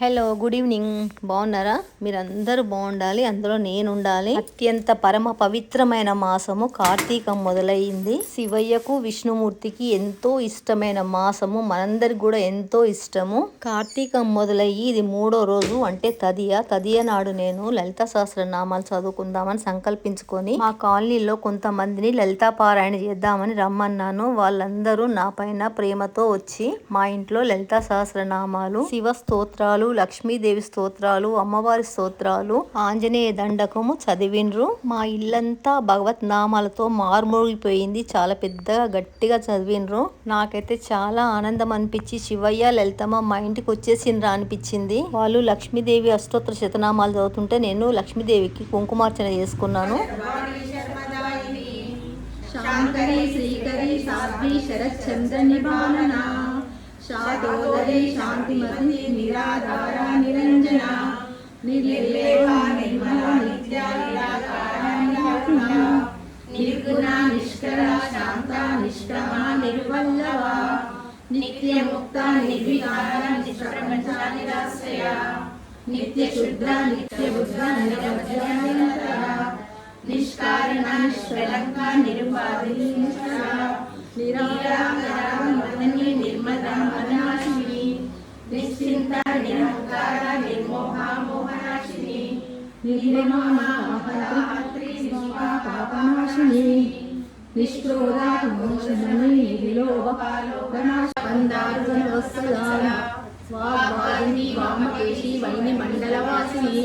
Hello good evening బాగున్నారా? మీరందరూ బాగుండాలి అందులో నేను ఉండాలి అత్యంత పరమ పవిత్రమైన మాసము కార్తీకం మొదలైంది. శివయ్యకు విష్ణుమూర్తికి ఎంతో ఇష్టమైన మాసము మనందరికి కూడా ఎంతో ఇష్టము. కార్తీకం మొదలయ్యి ఇది మూడో రోజు అంటే తదియ. తదియ నాడు నేను లలిత సహస్ర నామాలు చదువుకుందామని సంకల్పించుకొని మా కాలనీలో కొంతమందిని లలితా పారాయణ చేద్దామని రమ్మన్నాను. వాళ్ళందరూ నా పైన ప్రేమతో వచ్చి మా ఇంట్లో లలితా సహస్రనామాలు శివ స్తోత్రాలు లక్ష్మీదేవి స్తోత్రాలు అమ్మవారి స్తోత్రాలు ఆంజనేయ దండకము చదివిండ్రు. మా ఇల్లంతా భగవత్ నామాలతో మార్మోగిపోయింది. చాలా పెద్దగా గట్టిగా చదివిండ్రు. నాకైతే చాలా ఆనందం అనిపించి శివయ్య లలితమ్మ మా ఇంటికి వచ్చేసిండ్రా అనిపించింది. వాళ్ళు లక్ష్మీదేవి అష్టోత్తర శతనామాలు చదువుతుంటే నేను లక్ష్మీదేవికి కుంకుమార్చన చేసుకున్నాను. శాంకరి శ్రీకరి సాధ్వి శరత్చంద్ర నిబాలనా. శాతోదరి శాంతిమతి నిరాధార నిరంజన నిర్లేప నిర్మల నిత్య నిరాకార నిరాకుణ నిర్గుణ నిష్కర శాంత నిష్క్రమ నిర్వల్లవ నిత్య నిర్వికార నిష్ప్రపంచ నిరాశ్రయ నిత్య శుద్ధ నిత్య బుద్ధ నిరవధ్య నిరంతర నిష్కారణ నిష్కలంక నిరుపాధి నిరాకరణి నిర్మద మనాశిని నిశ్చింత నిరంకార నిర్మోహ మోహనాశిని నిర్మమాత్రి పాపనాశిని నిష్క్రోధ వామకేశి వైని మండలవాసిని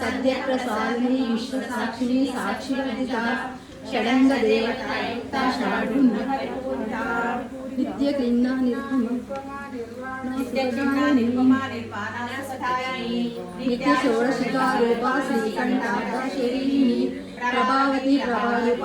క్రమారాధ్య సర్పణ తర్పిత సద్య ప్రసాదిని విశ్వసాక్షిని సాక్షి వర్జిత షడంగ దేవత షాఢు నిత్య క్లిన్న నిర్గమ నిత్య షోడశికా రూప శ్రీకంఠార్థ శరీరిణి ప్రభావతి ప్రభారూప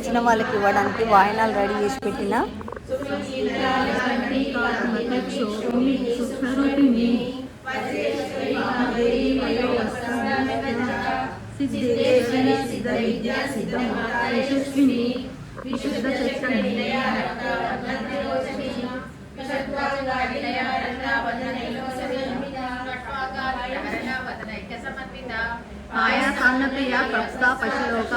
వచ్చిన వాళ్ళకి ఇవ్వడానికి వాయినాలు రెడీ చేసి పెట్టిన. సుఖరూపిణి సిద్ధేశ్వరి సిద్ధ విద్య సిద్ధ మాత ఆయా సాన్నప్రియ ప్రప్త పశులోక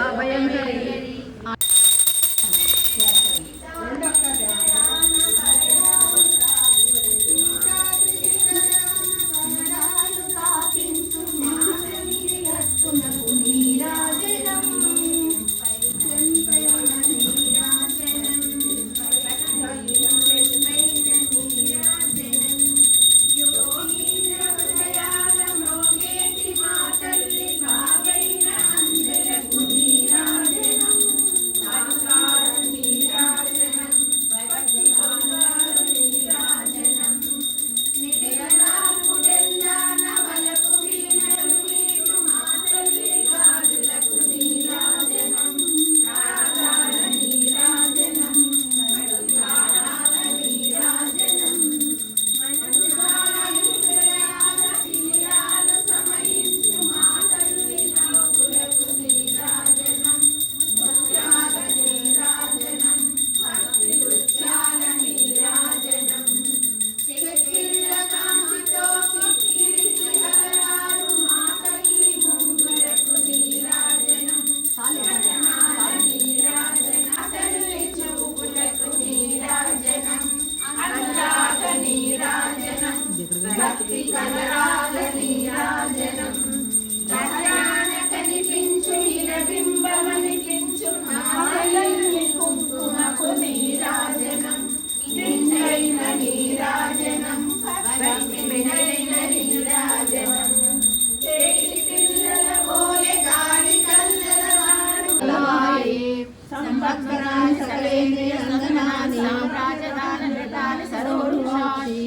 సర్వాత్మరాన్ని సకలేంద్రియ సంగనాన్ని సామ్రాజ్యదానృతాన్ని సర్వోషాసి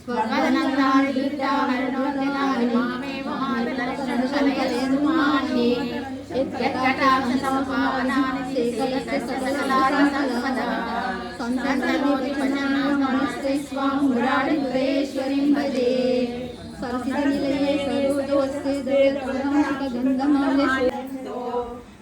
స్వర్గనందాన్ని దుర్గావరణోదనాన్ని మామే మహాలక్ష్మణ కలయలేదు మాన్ని యత్కటాక్ష సమపావనాన్ని సేకలస్య సకలారసపద సంతంతలోని పజనా నమస్తే స్వాం మురాడి దురేశ్వరిం భజే సరసిత నిలయే సర్వదోస్తే దయ ప్రథమ గంధమాల్య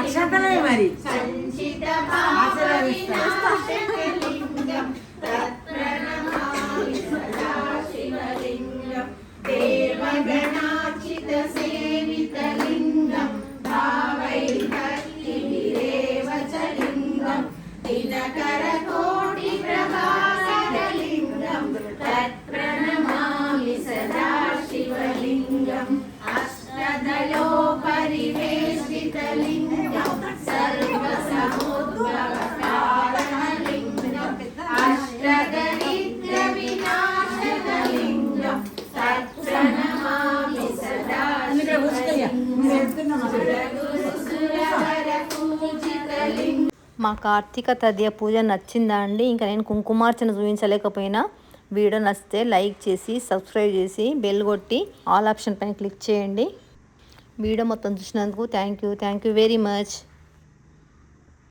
అక్షంతలే మరి మా కార్తీక తదియ పూజ నచ్చిందా అండి? ఇంకా నేను కుంకుమార్చన చూపించలేకపోయినా వీడియో నచ్చితే లైక్ చేసి సబ్స్క్రైబ్ చేసి బెల్ కొట్టి ఆల్ ఆప్షన్ పైన క్లిక్ చేయండి. వీడియో మొత్తం చూసినందుకు thank you. Thank you very much.